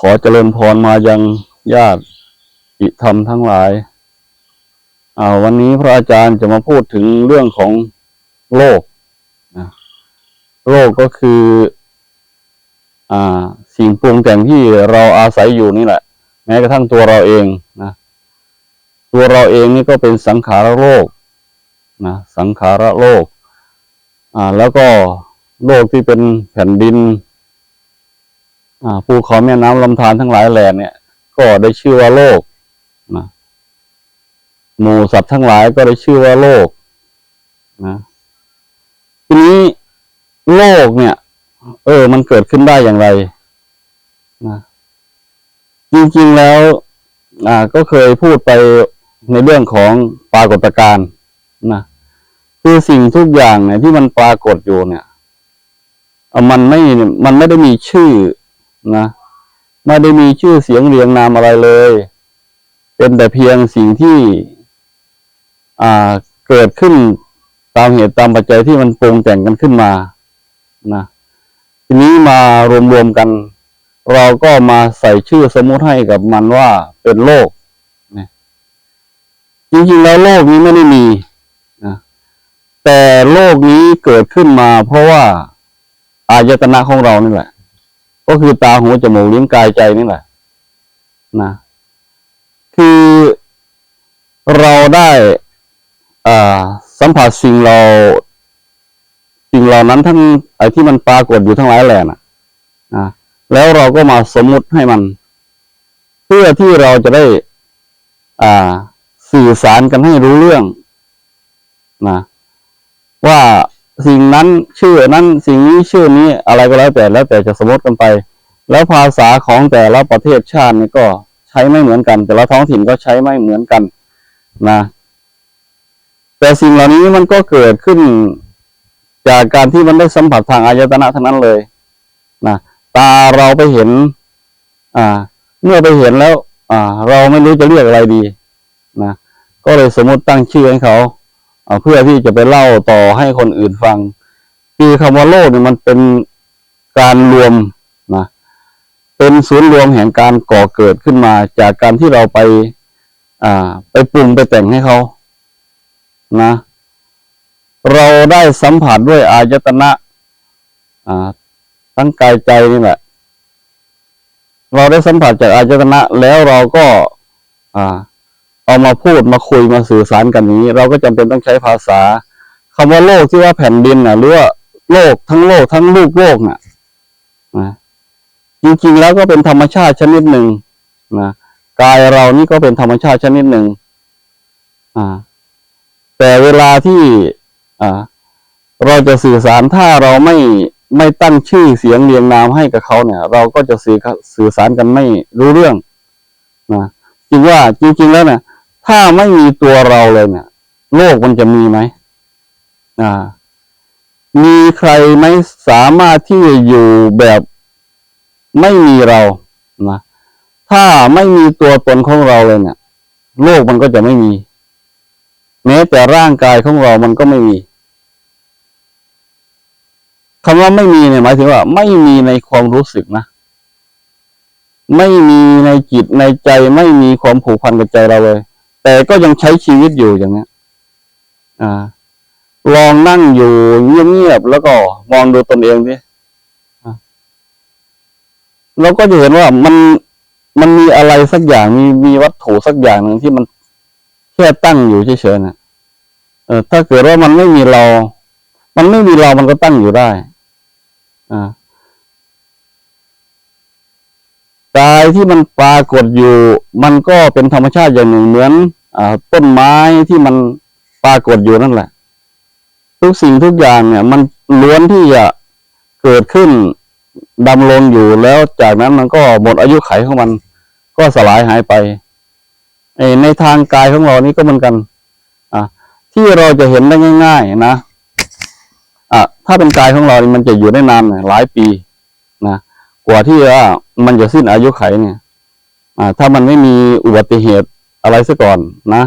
ขอเจริญพรมายังญาติอิธรรมทั้งหลายอ่าวันนี้พระอาจารย์จะมาพูดถึงเรื่องของโลกนะโลกก็คือ อ่า สิ่งปรุงแต่งที่เราอาศัยอยู่นี่แหละ แม้กระทั่งตัวเราเองนะตัวเราเองนี่ก็เป็นสังขารโลกนะสังขารโลก อ่า แล้วก็โลกที่เป็นแผ่นดิน ภูเขาแม่น้ำลำธารทั้งหลายแหล่เนี่ย ก็ได้ชื่อว่าโลกนะหมู่สัตว์ทั้งหลายก็ได้ชื่อว่าโลกนะทีนี้โลกเนี่ย เออ มันเกิดขึ้นได้อย่างไรนะจริงๆแล้ว อ่า ก็เคยพูดไปในเรื่องของปรากฏการณ์นะคือสิ่งทุกอย่างเนี่ยที่มันปรากฏอยู่เนี่ยมันไม่มันไม่ได้มีชื่อ นะไม่ได้มีชื่อเสียงเรียงนามอะไรเลย เป็นแต่เพียงสิ่งที่อ่าเกิดขึ้นตามเหตุตามปัจจัยที่มันปรุงแต่งกันขึ้นมานะทีนี้มารวมๆกัน เราก็มาใส่ชื่อสมมุติให้กับมันว่าเป็นโลกนะจริงๆแล้วโลกนี้ไม่ได้มีนะแต่โลกนี้เกิดขึ้นมาเพราะว่าอายตนะของเรานี่แหละ ก็คือตาหูจมูกลิ้นกายใจนี่แหละนะคือเราได้อ่าสัมผัสสิ่งเราสิ่งเหล่านั้นทั้งไอ้ที่มันปรากฏอยู่ทั้งหลายแหล่นะนะแล้วเราก็มาสมมุติให้มัน เพื่อที่เราจะได้ อ่า สื่อสารกันให้รู้เรื่องนะว่า สิ่งนั้นชื่อนั้นสิ่งนี้ชื่อนี้อะไรก็แล้วแต่แล้วแต่จะสมมติกันไป แล้วภาษาของแต่ละประเทศชาตินี่ก็ใช้ไม่เหมือนกัน แต่ละท้องถิ่นก็ใช้ไม่เหมือนกันนะแต่สิ่งเหล่านี้มันก็เกิดขึ้นจากการที่มันได้สัมผัสทางอายตนะทั้งนั้นเลยนะตาเราไปเห็น อ่า เมื่อไปเห็นแล้ว อ่า เราไม่รู้จะเรียกอะไรดีนะก็เลยสมมติตั้งชื่อให้เขา เพื่อที่จะไปเล่าต่อให้คนอื่นฟัง คือคำว่าโลกเนี่ยมันเป็นการรวมนะเป็นศูนย์รวมแห่งการก่อเกิดขึ้นมา จากการที่เราไป อ่า ไปปรุงไปแต่งให้เขานะ เราได้สัมผัสด้วยอายตนะ อ่า ทั้งกายใจนี่แหละเราได้สัมผัสจากอายตนะแล้วเราก็ อ่า เอามาพูดมาคุยมาสื่อสารกันนี้ เราก็จำเป็นต้องใช้ภาษาคำว่าโลกที่ว่าแผ่นดินน่ะหรือว่าโลกทั้งโลกทั้งลูกโลกน่ะนะจริงๆแล้วก็เป็นธรรมชาติชนิดหนึ่งนะกายเรานี่ก็เป็นธรรมชาติชนิดหนึ่งอ่า แต่เวลาที่อ่าเราจะสื่อสารถ้าเราไม่ไม่ตั้งชื่อเสียงเรียงนามให้กับเขาเนี่ย เราก็จะสื่อสื่อสารกันไม่รู้เรื่องนะจริงว่าจริง ๆ แล้วเนี่ย ถ้าไม่มีตัวเราเลยเนี่ย โลกมันจะมีไหมอ่า มีใครไหมสามารถที่จะอยู่แบบไม่มีเรานะถ้าไม่มีตัวตนของเราเลยเนี่ย โลกมันก็จะไม่มี แม้แต่ร่างกายของเรามันก็ไม่มีคำว่าไม่มีเนี่ยหมายถึงว่า ไม่มีในความรู้สึกนะไม่มีในจิตในใจไม่มีความผูกพันกับใจเราเลย แต่ก็ยังใช้ชีวิตอยู่อย่างนี้อ่า ลองนั่งอยู่เงียบๆแล้วก็มองดูตนเองดิเราก็จะเห็นว่ามันมันมีอะไรสักอย่างมีมีวัตถุสักอย่างหนึ่งที่มันแค่ตั้งอยู่เฉยๆนะเออถ้าเกิดว่ามันไม่มีเรา มันไม่มีเรามันก็ตั้งอยู่ได้ อ่า กายที่มันปรากฏอยู่ มันก็เป็นธรรมชาติอย่างหนึ่งเหมือนอต้นไม้ที่มันปรากฏอยู่นั่นแหละ ทุกสิ่งทุกอย่างเนี่ย มันล้วนที่จะเกิดขึ้นดำรงอยู่แล้วจากนั้นมันก็หมดอายุไขของมัน ก็สลายหายไปในทางกายของเรานี่ก็เหมือนกัน อะ ที่เราจะเห็นได้ง่าย ๆ นะอะถ้าเป็นกายของเรา มันจะอยู่ได้นานหลายปีนะกว่าที่ว่า มันจะสิ้นอายุไขเนี่ยอ่า ถ้ามันไม่มีอุบัติเหตุอะไรซะก่อนนะ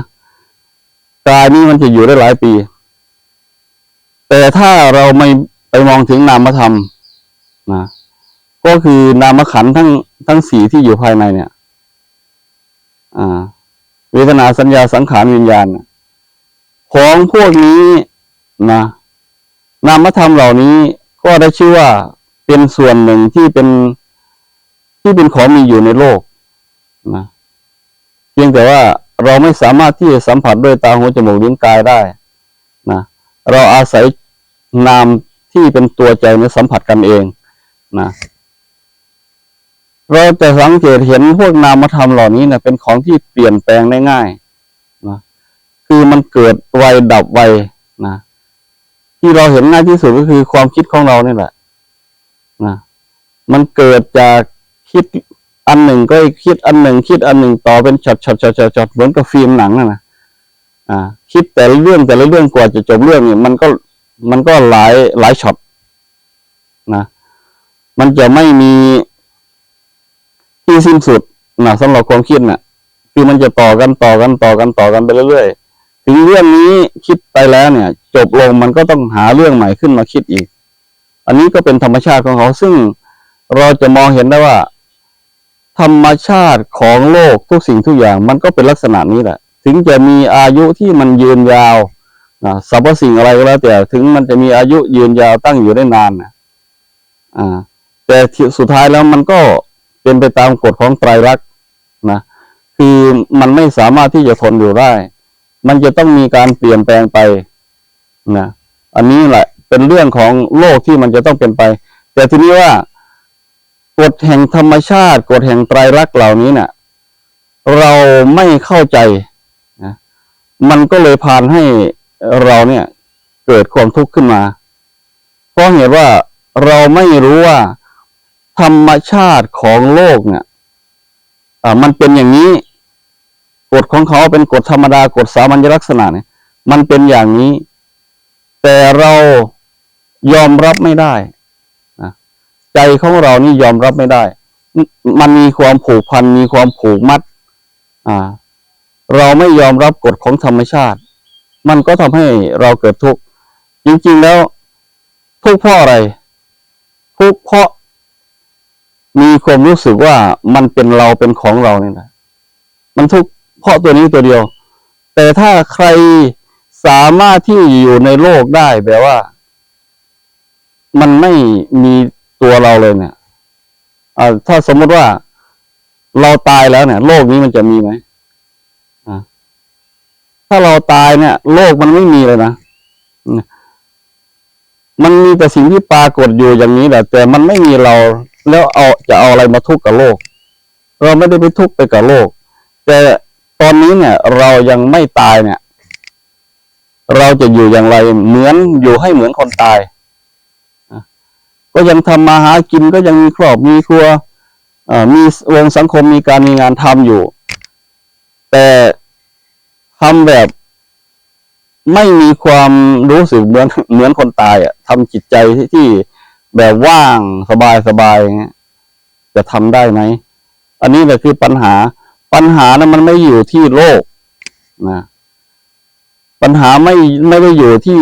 กายนี้มันจะอยู่ได้หลายปี แต่ถ้าเราไม่ไปมองถึงนามธรรมนะก็คือนามขันทั้งทั้งสี่ที่อยู่ภายในเนี่ย อ่า เวทนาสัญญาสังขารวิญญาณของพวกนี้นะนามธรรมเหล่านี้ก็ได้ชื่อว่าเป็นส่วนหนึ่งที่เป็น ที่เป็นของมีอยู่ในโลกนะเพียงแต่ว่าเราไม่สามารถที่จะสัมผัสด้วยตาหูจมูกลิ้นกายได้นะเราอาศัยนามที่เป็นตัวใจเนี่ยสัมผัสกันเองนะเราจะสังเกตเห็นพวกนามธรรมเหล่านี้เนี่ยเป็นของที่เปลี่ยนแปลงได้ง่ายนะคือมันเกิดไวดับไวนะที่เราเห็นง่ายที่สุดก็คือความคิดของเราเนี่แหละนะมันเกิดจาก คิดอันหนึ่งก็คิดอันหนึ่ง คิดอันหนึ่งต่อเป็นช็อตช็อตช็อตช็อตเหมือนกับฟิล์มหนังนะนะอ่า คิดแต่ละเรื่องแต่ละเรื่องกว่าจะจบเรื่องเนี่ยมันก็มันก็หลายหลายช็อตนะมันจะไม่มีที่สิ้นสุดนะสำหรับความคิดน่ะ คือมันจะต่อกันต่อกันต่อกันต่อกันไปเรื่อยๆถึงเรื่องนี้คิดไปแล้วเนี่ย จบลงมันก็ต้องหาเรื่องใหม่ขึ้นมาคิดอีก อันนี้ก็เป็นธรรมชาติของเขาซึ่งเราจะมองเห็นได้ว่า ธรรมชาติของโลกทุกสิ่งทุกอย่างมันก็เป็นลักษณะนี้แหละ ถึงจะมีอายุที่มันยืนยาวนะสรรพสิ่งอะไรก็แล้วแต่ถึงมันจะมีอายุยืนยาวตั้งอยู่ได้นานนะอ่า แต่สุดท้ายแล้วมันก็เป็นไปตามกฎของไตรลักษณ์นะคือมันไม่สามารถที่จะทนอยู่ได้ มันจะต้องมีการเปลี่ยนแปลงไปนะอันนี้แหละ เป็นเรื่องของโลกที่มันจะต้องเป็นไป แต่ทีนี้ว่า กฎแห่งธรรมชาติ กฎแห่งไตรลักษณ์เหล่านี้เนะ่ะ เราไม่เข้าใจนะมันก็เลยพานให้เราเนี่ย เกิดความทุกข์ขึ้นมา เพราะเหตุว่าเราไม่รู้ว่า ธรรมชาติของโลกเนี่ยมันเป็นอย่างนี้ กฎของเขาเป็นกฎธรรมดากฎสามัญลักษณะเนี่ย มันเป็นอย่างนี้ แต่เรายอมรับไม่ได้ ใจของเรานี่ยอมรับไม่ได้ มันมีความผูกพันมีความผูกมัด อ่า เราไม่ยอมรับกฎของธรรมชาติ มันก็ทำให้เราเกิดทุกข์จริงๆแล้ว ทุกข์เพราะอะไร ทุกข์เพราะ มีความรู้สึกว่ามันเป็นเราเป็นของเราเนี่ยนะมันทุกข์เพราะตัวนี้ตัวเดียว แต่ถ้าใครสามารถที่อยู่ในโลกได้แบบว่า มันไม่มี ตัวเราเลยเนี่ยอถ้าสมมติว่าเราตายแล้วเนี่ยโลกนี้มันจะมีไหมถ้าเราตายเนี่ย โลกมันไม่มีเลยนะมันมีแต่สิ่งที่ปรากฏอยู่อย่างนี้แหละแต่มันไม่มีเราแล้วเอาจะเอาอะไรมาทุกข์กับโลก เราไม่ได้ไปทุกข์ไปกับโลก แต่ตอนนี้เนี่ย เรายังไม่ตายเนี่ย เราจะอยู่อย่างไรเหมือนอยู่ให้เหมือนคนตาย ก็ยังทำมาหากินก็ยังมีครอบมีครัวมีวงสังคมมีการมีงานทำอยู่ แต่ทำแบบไม่มีความรู้สึกเหมือนเหมือนคนตายอะทำจิตใจที่ที่แบบว่างสบายสบายจะทำได้ไหมอันนี้แหละคือปัญหา ปัญหานะมันไม่อยู่ที่โลกนะปัญหาไม่ไม่ได้อยู่ที่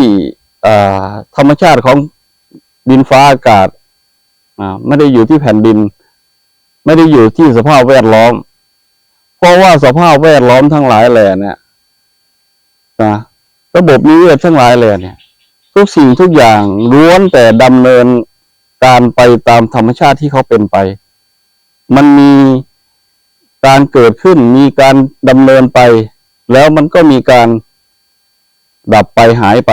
ธรรมชาติของ ดินฟ้าอากาศไม่ได้อยู่ที่แผ่นดิน ไม่ได้อยู่ที่สภาพแวดล้อม เพราะว่าสภาพแวดล้อมทั้งหลายแหล่เนี่ยนะระบบนิเวศทั้งหลายแหล่เนี่ย ทุกสิ่งทุกอย่างล้วนแต่ดำเนินการไปตามธรรมชาติที่เขาเป็นไป มันมีการเกิดขึ้นมีการดำเนินไป แล้วมันก็มีการดับไปหายไป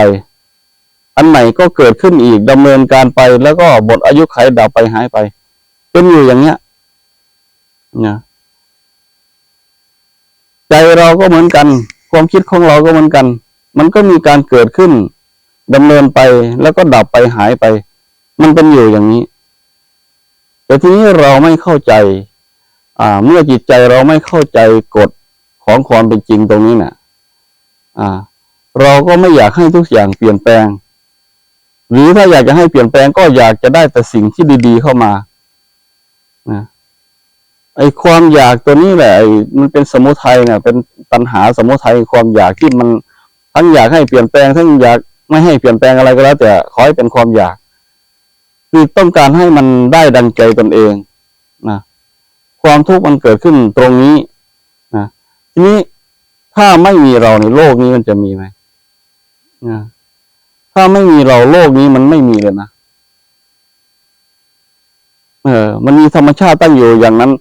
อันใหม่ก็เกิดขึ้นอีกดำเนินการไปแล้วก็หมดอายุไขดับไปหายไป เป็นอยู่อย่างเนี้ยนะใจเราก็เหมือนกัน ความคิดของเราก็เหมือนกัน มันก็มีการเกิดขึ้นดำเนินไปแล้วก็ดับไปหายไป มันเป็นอยู่อย่างนี้ แต่ทีนี้เราไม่เข้าใจ อ่า เมื่อจิตใจเราไม่เข้าใจกฎของความเป็นจริงตรงนี้นี่ยอ่า เราก็ไม่อยากให้ทุกอย่างเปลี่ยนแปลง หรือถ้าอยากจะให้เปลี่ยนแปลงก็อยากจะได้แต่สิ่งที่ดี ๆ เข้ามานะไอ้ความอยากตัวนี้แหละไอมันเป็นสมุทัยเนี่ยเป็นปัญหาสมุทัยความอยากที่มันทั้งอยากให้เปลี่ยนแปลงทั้งอยากไม่ให้เปลี่ยนแปลงอะไรก็แล้ว แต่ขอให้เป็นความอยาก คือต้องการให้มันได้ดังใจตนเองนะความทุกข์มันเกิดขึ้นตรงนี้นะทีนี้ถ้าไม่มีเราในโลกนี้มันจะมีไหมนะ ถ้าไม่มีเราโลกนี้มันไม่มีเลยนะเออ มันมีธรรมชาติตั้งอยู่อย่างนั้น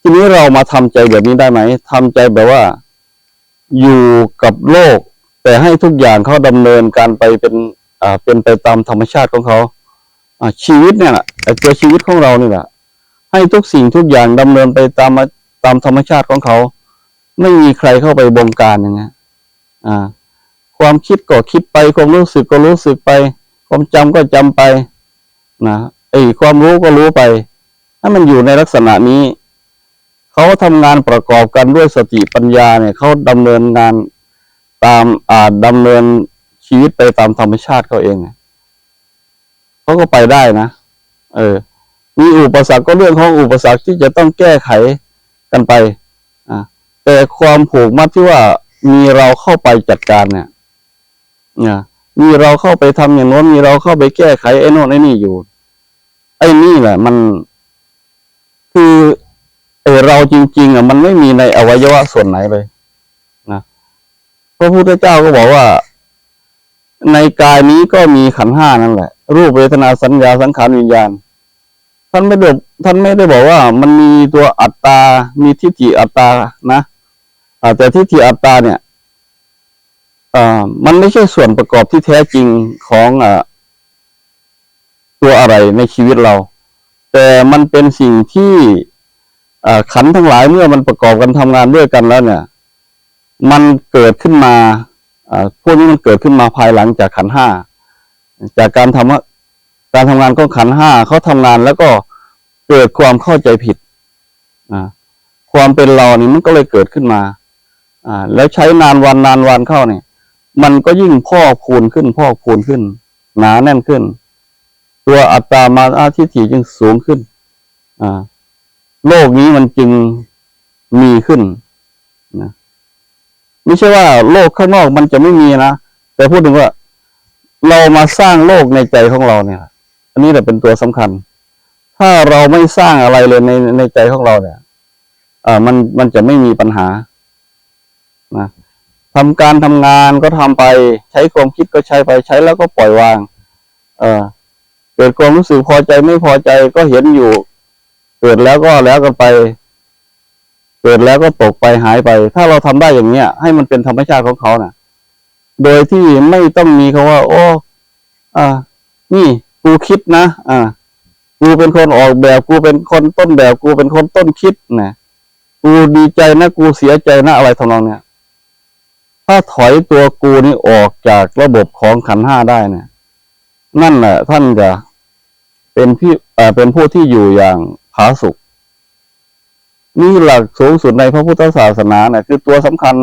ทีนี้เรามาทำใจแบบนี้ได้ไหมทำใจแบบว่า อยู่กับโลก แต่ให้ทุกอย่างเขาดำเนินการไปเป็นอ่าเป็นไปตามธรรมชาติของเขาอ่าชีวิตเนี่ยแหละตัวชีวิตของเรานี่แหละให้ทุกสิ่งทุกอย่างดำเนินไปตามตามธรรมชาติของเขา ไม่มีใครเข้าไปบงการอย่างเงี้ยอ่า ความคิดก็คิดไป ความรู้สึกก็รู้สึกไป ความจำก็จำไปนะไอ้ความรู้ก็รู้ไป ถ้ามันอยู่ในลักษณะนี้ เขาทำงานประกอบกันด้วยสติปัญญาเนี่ยเขาดำเนินงานตามอ่าดำเนินชีวิตไปตามธรรมชาติเขาเองเนี่ยเขาก็ไปได้นะเออ มีอุปสรรคก็เรื่องของอุปสรรคที่จะต้องแก้ไขกันไปอ่าแต่ความผูกมัดที่ว่ามีเราเข้าไปจัดการเนี่ย เนี่ยมีเราเข้าไปทำอย่างโน้นมีเราเข้าไปแก้ไขไอ้โน่นไอ้นี่อยู่ ไอ้นี่แหละ มัน คือเออเราจริง ๆ อะ มันไม่มีในอวัยวะส่วนไหนเลยนะพระพุทธเจ้าก็บอกว่า ในกายนี้ก็มีขันห้านั่นแหละ รูปเวทนาสัญญาสังขารวิญญาณ ท่านไม่ได้ท่านไม่ได้บอกว่า มันมีตัวอัตตา มีทิฏฐิอัตตานะอาแต่ทิฏฐิอัตตาเนี่ย มันไม่ใช่ส่วนประกอบที่แท้จริงของอตัวอะไรในชีวิตเรา แต่มันเป็นสิ่งที่ขันทั้งหลายเมื่อมันประกอบกันทำงานด้วยกันแล้วเนี่ย มันเกิดขึ้นมาพวกนี้มันเกิดขึ้นมาภายหลังจากขันห้าจากการทำการทำงานของขันห้าเขาทำงานแล้วก็เกิดความเข้าใจผิดความเป็นเรานี่มันก็เลยเกิดขึ้นมา แล้วใช้นานวันนานวันเข้าเนี่ย มันก็ยิ่งพอกพูนขึ้นพอกพูนขึ้น หนาแน่นขึ้น ตัวอัตตามาอาทิฏฐิจึงสูงขึ้น อ่า โลกนี้มันจึงมีขึ้นนะไม่ใช่ว่าโลกข้างนอกมันจะไม่มีนะ แต่พูดถึงว่า เรามาสร้างโลกในใจของเราเนี่ย อันนี้แหละเป็นตัวสำคัญ ถ้าเราไม่สร้างอะไรเลยในในใจของเราเนี่ย อ่า มันมันจะไม่มีปัญหา ทำการทำงานก็ทำไป ใช้ความคิดก็ใช้ไปใช้แล้วก็ปล่อยวาง เออเกิดความรู้สึกพอใจไม่พอใจก็เห็นอยู่ เกิดแล้วก็แล้วกันไป เกิดแล้วก็ตกไปหายไป ถ้าเราทำได้อย่างเนี้ย ให้มันเป็นธรรมชาติของเขาน่ะ โดยที่ไม่ต้องมีคาว่า โอ้อ่า นี่กูคิดนะอ่ากูเป็นคนออกแบบกูเป็นคนต้นแบบกูเป็นคนต้นคิดนะกูดีใจนะกูเสียใจนะอะไรทำนองเนี้ย ถ้าถอยตัวกูนี่ออกจากระบบของขันห้าได้เนี่ยนั่นแหละท่านจะเป็นพี่เอ่อเป็นผู้ที่อยู่อย่างผาสุกนี่หลักสูงสุดในพระพุทธศาสนาเนี่ยคือตัวสำคัญ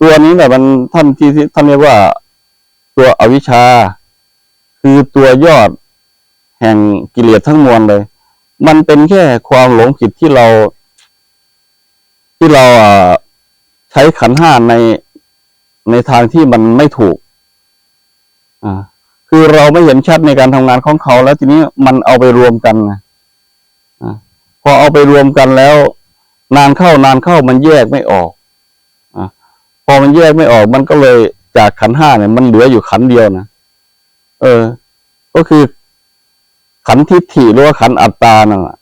ตัวนี้แหละมันท่านที่ท่านเรียกว่าตัวอวิชชา คือตัวยอดแห่งกิเลสทั้งมวลเลย มันเป็นแค่ความหลงผิดที่เรา ที่เราอ่าใช้ขันห้าใน ในทางที่มันไม่ถูก อ่า คือเราไม่เห็นชัดในการทำงานของเขาแล้วทีนี้มันเอาไปรวมกันอ่าพอเอาไปรวมกันแล้ว นานเข้านานเข้ามันแยกไม่ออก อ่าพอมันแยกไม่ออกมันก็เลยจากขันห้าเนี่ย มันเหลืออยู่ขันเดียวนะเออ ก็คือ ขันทิฏฐิหรือว่าขันอัตตานั่นแหละ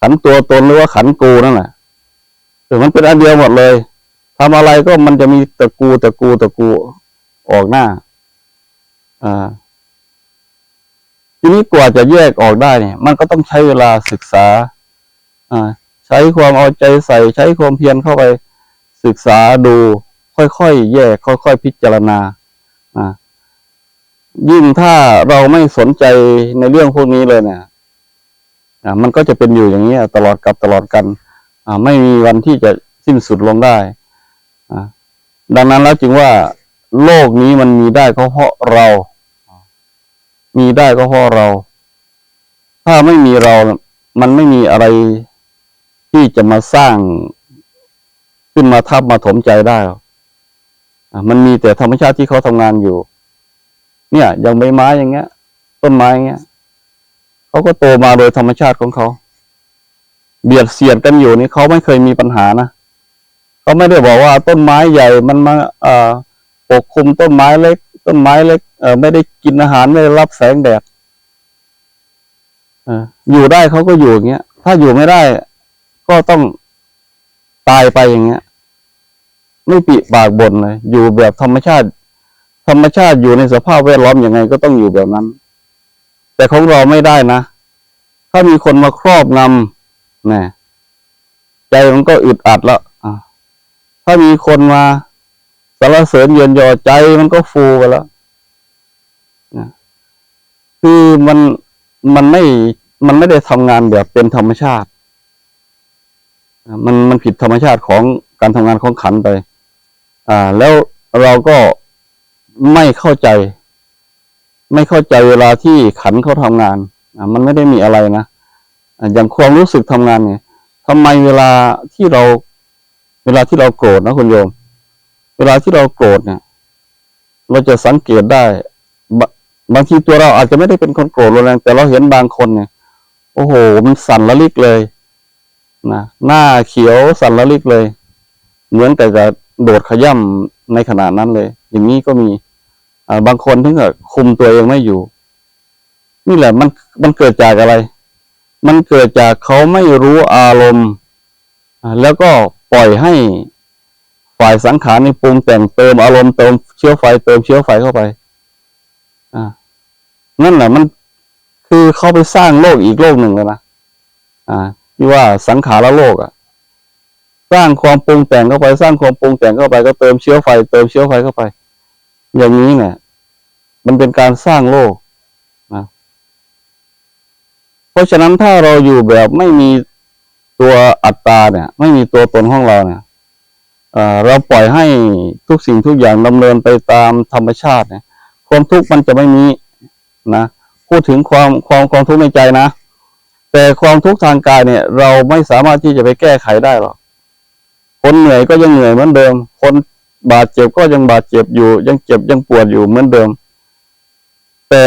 ขันตัวตนหรือว่าขันกูนั่นแหละแต่มันเป็นอันเดียวหมดเลย ทำอะไรก็มันจะมีตะกูตะกูตะกูออกหน้า อ่า ทีนี้กว่าจะแยกออกได้เนี่ย มันก็ต้องใช้เวลาศึกษา อ่า ใช้ความเอาใจใส่ ใช้ความเพียรเข้าไป ศึกษาดู ค่อยๆแยก ค่อยๆพิจารณา อ่า ยิ่งถ้าเราไม่สนใจในเรื่องพวกนี้เลยเนี่ยอ่ามันก็จะเป็นอยู่อย่างนี้ตลอดกับตลอดกันอ่าไม่มีวันที่จะสิ้นสุดลงได้ ดังนั้นแล้วจึงว่าโลกนี้มันมีได้ก็เพราะเรา มีได้ก็เพราะเรา ถ้าไม่มีเรา มันไม่มีอะไรที่จะมาสร้างขึ้นมาทับมาถมใจได้มันมีแต่ธรรมชาติที่เขาทำงานอยู่ เนี่ยอย่างใบไม้อย่างเงี้ย ต้นไม้อย่างเงี้ยเขาก็โตมาโดยธรรมชาติของเขา เบียดเสียดกันอยู่นี่เขาไม่เคยมีปัญหานะ เขาไม่ได้บอกว่าต้นไม้ใหญ่มันมาปกคลุมต้นไม้เล็ก ต้นไม้เล็กเไม่ได้กินอาหารไม่ได้รับแสงแดดออยู่ได้เขาก็อยู่อย่างเงี้ย ถ้าอยู่ไม่ได้ ก็ต้องตายไปอย่างเงี้ย ไม่ปิปากบนเลย อยู่แบบธรรมชาติ ธรรมชาติอยู่ในสภาพแวดล้อมอยังไง ก็ต้องอยู่แบบนั้น แต่ของเราไม่ได้นะ ถ้ามีคนมาครอบงำนะใจมันก็อึดอัดแล้วอะ ถ้ามีคนมาสารเสริญเยืนยอใจมันก็ฟูไปแล้วนะคือมันมันไม่มันไม่ได้ทำงานแบบเป็นธรรมชาติ มันมันผิดธรรมชาติของการทำงานของขันไป อ่า แล้วเราก็ไม่เข้าใจ ไม่เข้าใจเวลาที่ขันเขาทำงานอ่ามันไม่ได้มีอะไรนะอ่าอย่างความรู้สึกทำงานเนี่ยทำไมเวลาที่เรา เวลาที่เราโกรธนะคุณโยม เวลาที่เราโกรธเนี่ย เราจะสังเกตได้บบางทีตัวเราอาจจะไม่ได้เป็นคนโกรธรุนแรงแต่เราเห็นบางคนเนี่ย โอ้โห มันสั่นละลิกเลยนะหน้าเขียวสั่นละลิกเลย เหมือนแต่จะโดดขย่ำในขณะนั้นเลย อย่างนี้ก็มีบางคนถึงกับคุมตัวเองไม่อยู่ นี่แหละมันมันเกิดจากอะไร มันเกิดจากเขาไม่รู้อารมณ์แล้วก็ ปล่อยให้ฝ่ายสังขารในปรุงแต่งเติมอารมณ์เติมเชื้อไฟเติมเชื้อไฟเข้าไป อ่า นั่นแหละมันคือเขาไปสร้างโลกอีกโลกหนึ่งเลยนะ อ่า ที่ว่าสังขารโลกอะ สร้างความปรุงแต่งเข้าไปสร้างความปรุงแต่งเข้าไปก็เติมเชื้อไฟ เติมเชื้อไฟเข้าไป อย่างนี้เนี่ย มันเป็นการสร้างโลกนะเพราะฉะนั้นถ้าเราอยู่แบบไม่มี ตัวอัตตาเนี่ย ไม่มีตัวตนของเราเนี่ยเอ่อเราปล่อยให้ทุกสิ่งทุกอย่างดำเนินไปตามธรรมชาติเนี่ยความทุกข์มันจะไม่มีนะพูดถึงความความความทุกข์ในใจนะ แต่ความทุกข์ทางกายเนี่ย เราไม่สามารถที่จะไปแก้ไขได้หรอกคนเหนื่อยก็ยังเหนื่อยเหมือนเดิม คนบาดเจ็บก็ยังบาดเจ็บอยู่ ยังเจ็บยังปวดอยู่เหมือนเดิม แต่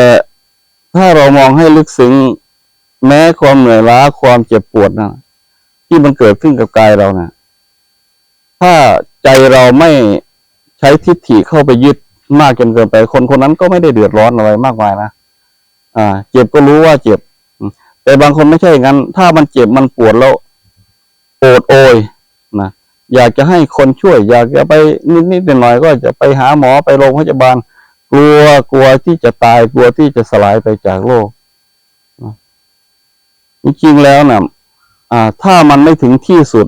ถ้าเรามองให้ลึกซึ้งแม้ความเหนื่อยล้าความเจ็บปวดนะ ที่มันเกิดขึ้นกับกายเรานะถ้าใจเราไม่ใช้ทิฏฐิเข้าไปยึดมากจนเกินไป คนคนนั้นก็ไม่ได้เดือดร้อนอะไรมากมายนะอ่า เจ็บก็รู้ว่าเจ็บ แต่บางคนไม่ใช่อย่างนั้น ถ้ามันเจ็บมันปวดแล้วโอดโอยนะอยากจะให้คนช่วย อยากจะไปนิดๆหน่อยก็จะไปหาหมอไปโรงพยาบาลกลัวกลัวที่จะตายกลัวที่จะสลายไปจากโลกนะจริงๆแล้วนะ อ่า ถ้ามันไม่ถึงที่สุด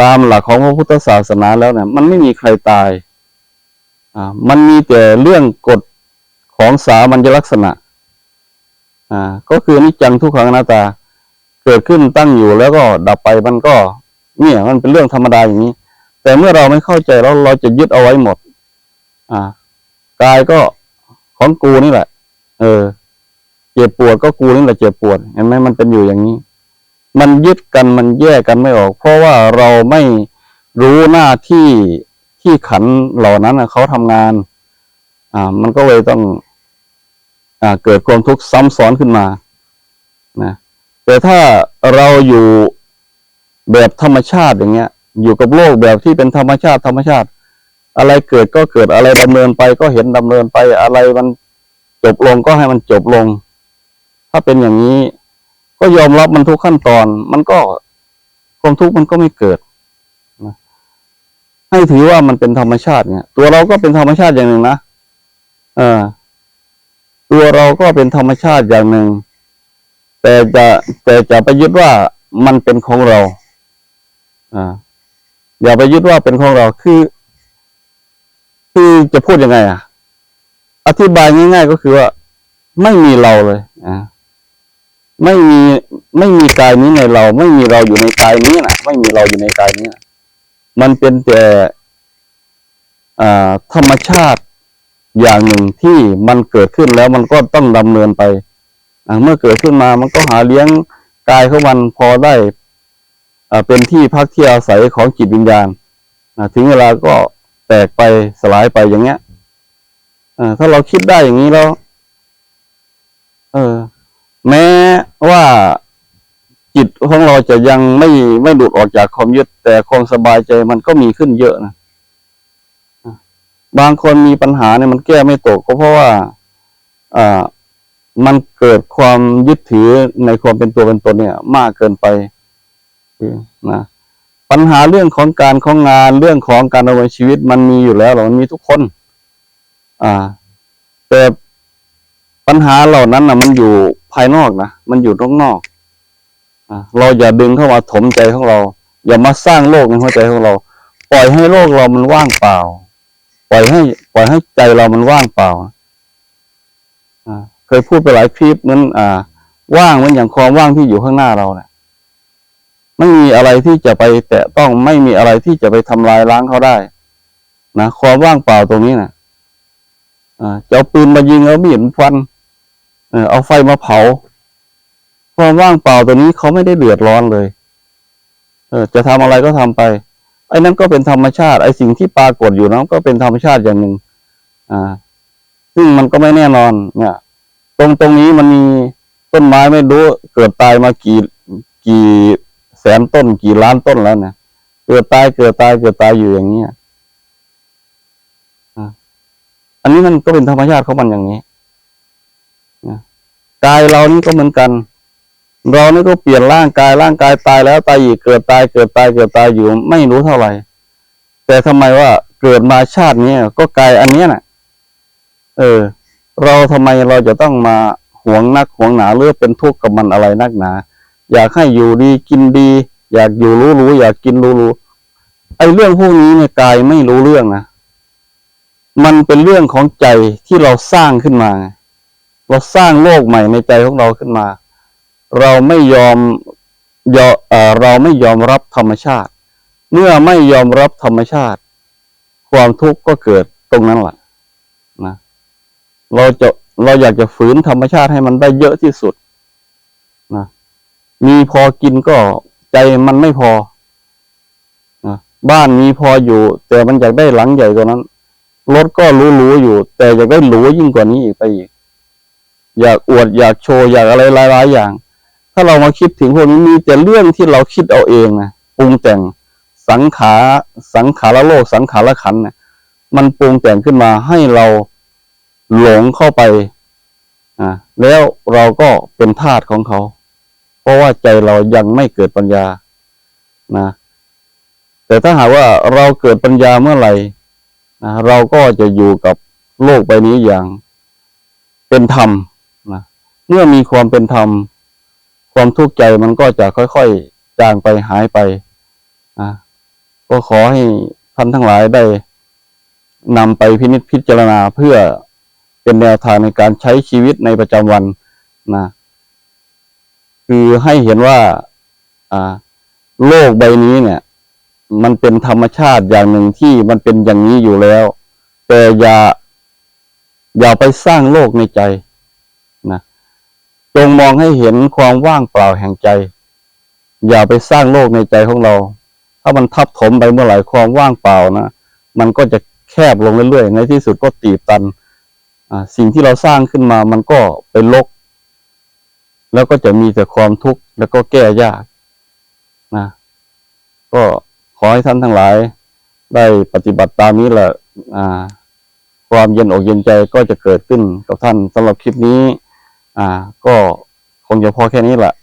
ตามหลักของพระพุทธศาสนาแล้วเนี่ย มันไม่มีใครตาย อ่า มันมีแต่เรื่องกฎของสามัญลักษณะ อ่า ก็คือนิจจังทุกขังอนัตตา เกิดขึ้นตั้งอยู่แล้วก็ดับไปมันก็ เนี่ย มันเป็นเรื่องธรรมดาอย่างนี้ แต่เมื่อเราไม่เข้าใจแล้วเราจะยึดเอาไว้หมด อ่ากายก็ของกูนี่แหละ เออ เจ็บปวดก็กูนี่แหละเจ็บปวด เห็นไหมมันเป็นอยู่อย่างนี้ มันยึดกันมันแยกกันไม่ออก เพราะว่าเราไม่รู้หน้าที่ที่ขันเหล่านั้นเขาทำงาน อ่า มันก็เลยต้อง อ่า เกิดความทุกข์ซ้ำซ้อนขึ้นมา นะ แต่ถ้าเราอยู่แบบธรรมชาติอย่างเงี้ย อยู่กับโลกแบบที่เป็นธรรมชาติธรรมชาติ อะไรเกิดก็เกิดอะไรดำเนินไปก็เห็นดำเนินไปอะไรมันจบลงก็ให้มันจบลง ถ้าเป็นอย่างนี้ ก็ยอมรับมันทุกขั้นตอน มันก็ความทุกข์มันก็ไม่เกิดนะให้ถือว่ามันเป็นธรรมชาติเนี่ย ตัวเราก็เป็นธรรมชาติอย่างหนึ่งนะเออตัวเราก็เป็นธรรมชาติอย่างหนึ่ง แต่จะแต่จะไปยึดว่ามันเป็นของเราอ่าอย่าไปยึดว่าเป็นของเราคือ คือจะพูดยังไง อะ อธิบายง่ายๆก็คือว่า ไม่มีเราเลย อ่า ไม่มีไม่มีกายนี้ในเรา ไม่มีเราอยู่ในกายนี้นะไม่มีเราอยู่ในกายนี้นะมันเป็นแต่ธรรมชาติอย่างหนึ่งที่มันเกิดขึ้นแล้วมันก็ต้องดำเนินไปเมื่อเกิดขึ้นมามันก็หาเลี้ยงกายของมันพอได้เป็นที่พักที่อาศัยของจิตวิญญาณถึงเวลาก็แตกไปสลายไปอย่างเงี้ยถ้าเราคิดได้อย่างนี้แล้ว เออ แม้ว่าจิตของเราจะยังไม่ไม่หลุดออกจากความยึด แต่ความสบายใจมันก็มีขึ้นเยอะนะบางคนมีปัญหาเนี่ยมันแก้ไม่ตกก็เพราะว่าอ่ามันเกิดความยึดถือในความเป็นตัวเป็นตนเนี่ย มากเกินไปนะปัญหาเรื่องของการของงานเรื่องของการดำเนินชีวิตมันมีอยู่แล้วหรอมันมีทุกคน อ่า แต่ปัญหาเหล่านั้นนะมันอยู่ ภายนอกนะมันอยู่ตรงนอกอเราอย่าดึงเข้ามาถมใจของเรา อย่ามาสร้างโลกในหัวใจของเรา ปล่อยให้โลกเรามันว่างเปล่า ปล่อยให้ปล่อยให้ใจเรามันว่างเปล่าเคยพูดไปหลายคลิปเหมือนอ่า ว่างเหมือนอย่างความว่างที่อยู่ข้างหน้าเราเนี่ยไม่มีอะไรที่จะไปแตะต้องไม่มีอะไรที่จะไปทำลายล้างเขาได้ นะความว่างเปล่าตรงนี้นะอ่าจะเอาปืนมายิงเอามีดฟัน เออเอาไฟมาเผาความว่างเปล่าตัวนี้เขาไม่ได้เดือดร้อนเลย เออ จะทำอะไรก็ทำไป ไอ้นั่นก็เป็นธรรมชาติ ไอ้สิ่งที่ปรากฏอยู่นั้นก็เป็นธรรมชาติอย่างหนึ่ง อ่า ซึ่งมันก็ไม่แน่นอน เนี่ย ตรงตรงนี้มันมีต้นไม้ไม่รู้เกิดตายมากี่กี่แสนต้น กี่ล้านต้นแล้วเนี่ย เกิดตายเกิดตายเกิดตายอยู่อย่างเนี้ยอ่าอันนี้มันก็เป็นธรรมชาติของมันอย่างนี้ กายเรานี่ก็เหมือนกัน เรานี่ก็เปลี่ยนร่างกายร่างกายตายแล้วตายอีกเกิดตายเกิดตายเกิดตายอยู่ไม่รู้เท่าไหร่ แต่ทำไมว่าเกิดมาชาตินี้ก็กายอันนี้น่ะ เออ เราทำไมเราจะต้องมาหวงนักหวงหนาหรือเป็นทุกข์กับมันอะไรนักหนา อยากให้อยู่ดีกินดี อยากอยู่รู้รู้อยากกินรู้รู้ไอ้เรื่องพวกนี้เนี่ยกายไม่รู้เรื่องนะมันเป็นเรื่องของใจที่เราสร้างขึ้นมาไง เราสร้างโลกใหม่ในใจของเราขึ้นมา เราไม่ยอมยอเราไม่ยอมรับธรรมชาติ เมื่อไม่ยอมรับธรรมชาติ ความทุกข์ก็เกิดตรงนั้นแหละนะเราจะเราอยากจะฝืนธรรมชาติให้มันได้เยอะที่สุดนะมีพอกินก็ใจมันไม่พอนะบ้านมีพออยู่ แต่มันอยากได้หลังใหญ่กว่านั้นรถก็รูๆอยู่ แต่อยากได้หรูยิ่งกว่านี้อีกไปอีก อยากอวดอยากโชว์อยากอะไรหลายๆอย่าง ถ้าเรามาคิดถึงพวกนี้มีแต่เรื่องที่เราคิดเอาเองนะปรุงแต่งสังขารสังขารโลกสังขารขันนี่ยมันปรุงแต่งขึ้นมาให้เราหลงเข้าไปอ่าแล้วเราก็เป็นทาสของเขา เพราะว่าใจเรายังไม่เกิดปัญญานะแต่ถ้าหากว่าเราเกิดปัญญาเมื่อไหร่นะเราก็จะอยู่กับโลกใบนี้อย่างเป็นธรรม เมื่อมีความเป็นธรรม ความทุกข์ใจมันก็จะค่อยๆจางไปหายไปนะก็ขอให้ท่านทั้งหลายได้นำไปพินิจพิจารณาเพื่อเป็นแนวทางในการใช้ชีวิตในประจำวันนะคือให้เห็นว่าโลกใบนี้เนี่ย มันเป็นธรรมชาติอย่างหนึ่งที่มันเป็นอย่างนี้อยู่แล้ว แต่อย่า อย่าไปสร้างโลกในใจ จงมองให้เห็นความว่างเปล่าแห่งใจ อย่าไปสร้างโลกในใจของเรา ถ้ามันทับถมไปเมื่อไหร่ความว่างเปล่านะมันก็จะแคบลงเรื่อยๆในที่สุดก็ตีบตันสิ่งที่เราสร้างขึ้นมามันก็เป็นลก แล้วก็จะมีแต่ความทุกข์แล้วก็แก้ยากนะก็ขอให้ท่านทั้งหลาย ได้ปฏิบัติตามนี้แหละความเย็นอกเย็นใจก็จะเกิดขึ้นกับท่านสำหรับคลิปนี้ อ่า ก็คงจะพอแค่นี้แหละ